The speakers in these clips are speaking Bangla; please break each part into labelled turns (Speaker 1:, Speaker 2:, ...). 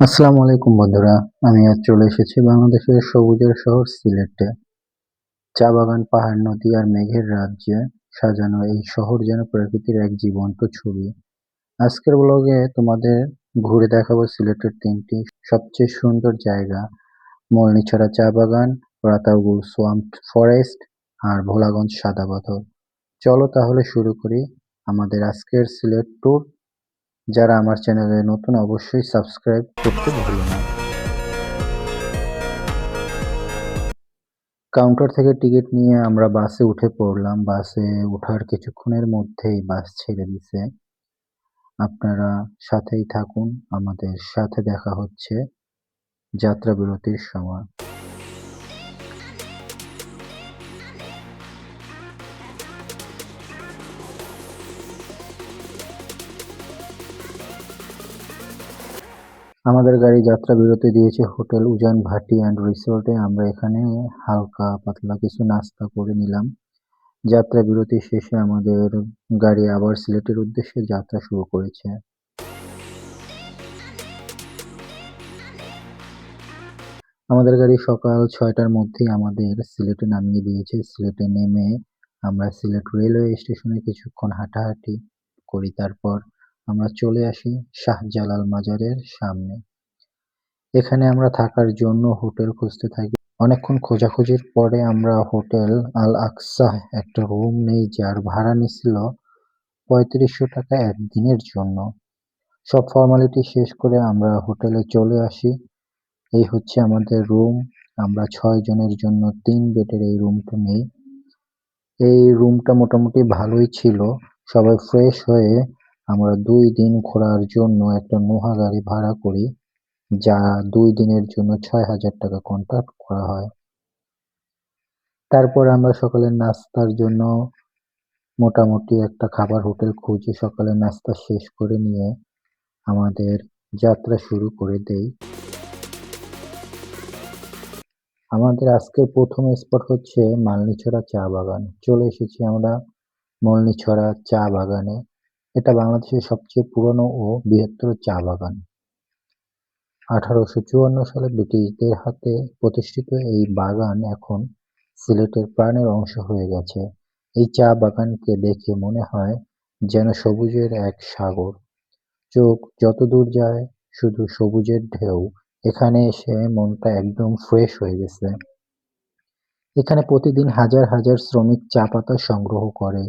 Speaker 1: আসসালামু আলাইকুম বন্ধুরা, আমি আজ চলে এসেছি বাংলাদেশের সবুজের শহর সিলেটে। চা বাগান, পাহাড়, নদী আর মেঘের রাজ্যে সাজানো এই শহর যেন প্রকৃতির এক জীবন্ত ছবি। আজকের ব্লগে তোমাদের ঘুরে দেখাবো সিলেটের তিনটি সবচেয়ে সুন্দর জায়গা। মলনিছড়া চা বাগান রাতারগুল সোয়াম্প ফরেস্ট আর ভোলাগঞ্জ সাদা পাথর। চলো তাহলে শুরু করি আমাদের আজকের সিলেট ট্যুর যারা আমার চ্যানেলে নতুন, অবশ্যই সাবস্ক্রাইব করতে ভুলো না। কাউন্টার থেকে টিকিট নিয়ে আমরা বাসে উঠে পড়লাম। বাসে ওঠার কিছুক্ষণের মধ্যেই বাস ছেড়ে দিছে। আপনারা সাথেই থাকুন। আমাদের সাথে দেখা হচ্ছে যাত্রা বিরতির সময়। আমাদের গাড়ি যাত্রা বিরতি দিয়েছে হোটেল উজান ভাটি অ্যান্ড রিসোর্টে। আমরা এখানে হালকা পাতলা কিছু নাস্তা করে নিলাম। যাত্রা বিরতি শেষে আমাদের গাড়ি আবার সিলেটের উদ্দেশ্যে যাত্রা শুরু করেছে। আমাদের গাড়ি সকাল ছয়টার মধ্যেই আমাদের সিলেটে নামিয়ে দিয়েছে। সিলেটে নেমে আমরা সিলেট রেলওয়ে স্টেশনে কিছুক্ষণ হাঁটাহাঁটি করি, তারপর আমরা চলে আসি শাহজালাল মাজারের সামনে। এখানে আমরা থাকার জন্য হোটেল খুঁজতে থাকি। অনেকক্ষণ খোঁজাখুঁজির পরে আমরা হোটেল আল আকসা একটা রুম নেই যার ভাড়া নিছিল পঁয়ত্রিশশো টাকা একদিনের জন্য। সব ফর্মালিটি শেষ করে আমরা হোটেলে চলে আসি। এই হচ্ছে আমাদের রুম। আমরা ছয় জনের জন্য তিন বেডের এই রুমটা নেই। এই রুমটা মোটামুটি ভালোই ছিল। সবাই ফ্রেশ হয়ে আমরা দুই দিন ঘোরার জন্য একটা নোহা গাড়ি ভাড়া করি, যা দুই দিনের জন্য ছয় হাজার টাকা কন্ট্রাক্ট করা হয়। তারপর আমরা সকালের নাস্তার জন্য মোটামুটি একটা খাবার হোটেল খুঁজে সকালের নাস্তা শেষ করে নিয়ে আমাদের যাত্রা শুরু করে দেই। আমাদের আজকের প্রথম স্পট হচ্ছে মালনিছড়া চা বাগান। চলে এসেছি আমরা মলনিছড়া চা বাগানে। এটা বাংলাদেশের সবচেয়ে পুরনো ও বৃহত্তর চা বাগান। আঠারোশো চুয়ান্ন সালে ব্রিটিশদের হাতে প্রতিষ্ঠিত এই বাগান এখন সিলেটের প্রাণের অংশ হয়ে গেছে। এই চা বাগানকে দেখে মনে হয় যেন সবুজের এক সাগর। চোখ যত দূর যায়, শুধু সবুজের ঢেউ। এখানে এসে মনটা একদম ফ্রেশ হয়ে গেছে। এখানে প্রতিদিন হাজার হাজার শ্রমিক চা পাতা সংগ্রহ করে।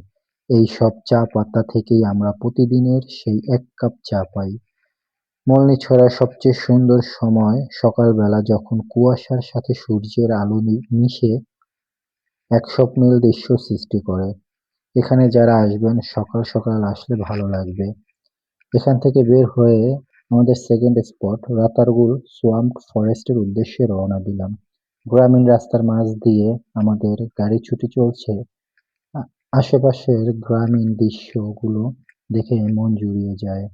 Speaker 1: এই সব চা পাতা থেকেই আমরা প্রতিদিনের সেই এক কাপ চা পাই। মলনিছড়ার সবচেয়ে সুন্দর সময় সকালবেলা যখন কুয়াশার সাথে সূর্যের আলো মিশে এক স্বপ্নীল দৃশ্য সৃষ্টি করে। এখানে যারা আসবেন, সকাল সকাল আসলে ভালো লাগবে। এখান থেকে বের হয়ে আমাদের সেকেন্ড স্পট রাতারগুল সোয়াম্প ফরেস্টের উদ্দেশ্যে রওনা দিলাম। গ্রামীণ রাস্তার মাঝ দিয়ে আমাদের গাড়ি ছুটে চলছে আশেপাশের গ্রামীণ দৃশ্যগুলো দেখে মন জুড়িয়ে যায়।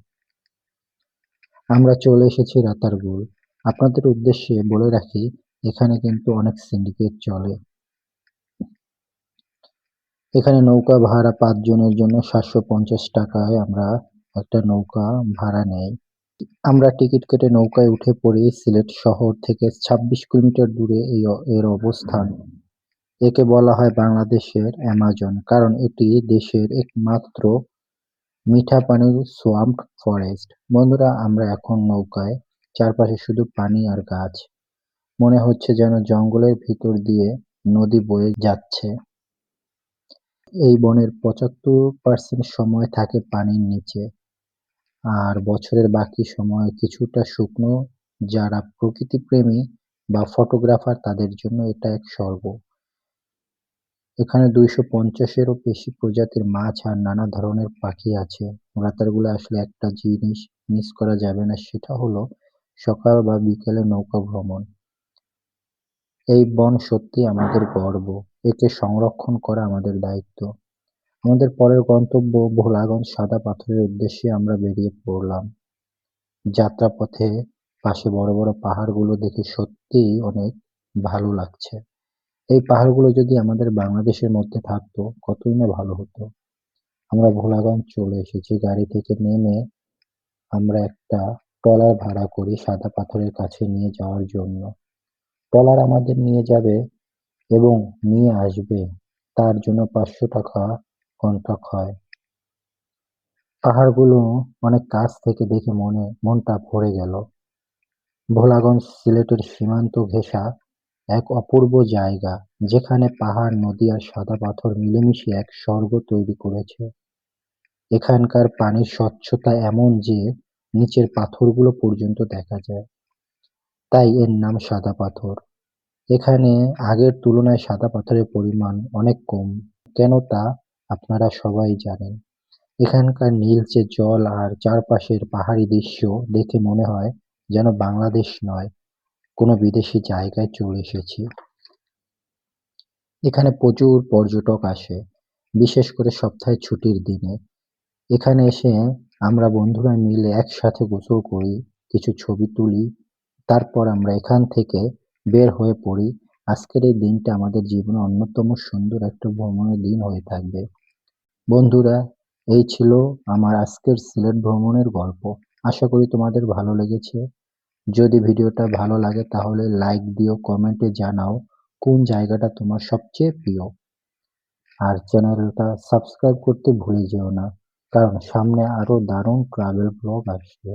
Speaker 1: আমরা চলে এসেছি রাতারগুল। আপনাদের উদ্দেশ্যে বলে রাখি, এখানে কিন্তু অনেক সিন্ডিকেট চলে। এখানে নৌকা ভাড়া পাঁচ জনের জন্য সাতশো পঞ্চাশ টাকায় আমরা একটা নৌকা ভাড়া নেই। আমরা টিকিট কেটে নৌকায় উঠে পড়ি সিলেট শহর থেকে ছাব্বিশ কিলোমিটার দূরে এই, এর অবস্থান। একে বলা হয় বাংলাদেশের অ্যামাজন, কারণ এটি দেশের একমাত্র মিঠা পানির সোয়াম্প ফরেস্ট বন্ধুরা, আমরা এখন নৌকায় চারপাশে শুধু পানি আর গাছ। মনে হচ্ছে যেন জঙ্গলের ভিতর দিয়ে নদী বয়ে যাচ্ছে। এই বনের পঁচাত্তর পার্সেন্ট সময় থাকে পানির নিচে, আর বছরের বাকি সময় কিছুটা শুকনো। যারা প্রকৃতিপ্রেমী বা ফটোগ্রাফার তাদের জন্য এটা এক স্বর্গ। এখানে দুইশো পঞ্চাশেরও বেশি প্রজাতির মাছ আর নানা ধরনের পাখি আছে। রাতারগুলো আসলে একটা জিনিস মিস করা যাবে না, সেটা হলো সকাল বা বিকেলে নৌকা ভ্রমণ। এই বন সত্যি আমাদের গর্ব, একে সংরক্ষণ করা আমাদের দায়িত্ব। আমাদের পরের গন্তব্য ভোলাগঞ্জ সাদা পাথরের উদ্দেশ্যে আমরা বেরিয়ে পড়লাম। যাত্রাপথে পাশে বড় বড় পাহাড়গুলো দেখে সত্যিই অনেক ভালো লাগছে। এই পাহাড়গুলো যদি আমাদের বাংলাদেশের মধ্যে থাকতো, কতই না ভালো হতো। আমরা ভোলাগঞ্জ চলে এসেছি, গাড়ি থেকে নেমে আমরা একটা ট্রলার ভাড়া করি সাদা পাথরের কাছে নিয়ে যাওয়ার জন্য। ট্রলার আমাদের নিয়ে যাবে এবং নিয়ে আসবে, তার জন্য পাঁচশো টাকা কন্ট্রাক্ট হয় পাহাড়গুলো অনেক কাছ থেকে দেখে মনে, মনটা ভরে গেল। ভোলাগঞ্জ সিলেটের সীমান্ত ঘেঁষা এক অপূর্ব জায়গা, যেখানে পাহাড়, নদী আর সাদা পাথর মিলেমিশে এক স্বর্গ তৈরি করেছে। এখানকার পানির স্বচ্ছতা এমন যে নিচের পাথরগুলো পর্যন্ত দেখা যায়। তাই এর নাম সাদা পাথর। এখানে আগের তুলনায় সাদা পাথরের পরিমাণ অনেক কম। কেন তা আপনারা সবাই জানেন। এখানকার নীলচে জল আর চারপাশের পাহাড়ি দৃশ্য দেখে মনে হয় যেন বাংলাদেশ নয়। কোনো বিদেশি জায়গায় চলে এসেছি। এখানে প্রচুর পর্যটক আসে, বিশেষ করে সপ্তাহে ছুটির দিনে। এখানে এসে আমরা বন্ধুরা মিলে একসাথে গোসল করি, কিছু ছবি তুলি, তারপর আমরা এখান থেকে বের হয়ে পড়ি। আজকের এই দিনটা আমাদের জীবনে অন্যতম সুন্দর একটা ভ্রমণের দিন হয়ে থাকবে। বন্ধুরা, এই ছিল আমার আজকের সিলেট ভ্রমণের গল্প। আশা করি তোমাদের ভালো লেগেছে। যদি ভিডিওটা ভালো লাগে তাহলে লাইক দিও কমেন্টে জানাও কোন জায়গাটা তোমার সবচেয়ে প্রিয়। আর চ্যানেলটা সাবস্ক্রাইব করতে ভুলে যেও না, কারণ সামনে আরও দারুণ ট্রাভেল ব্লগ আসবে।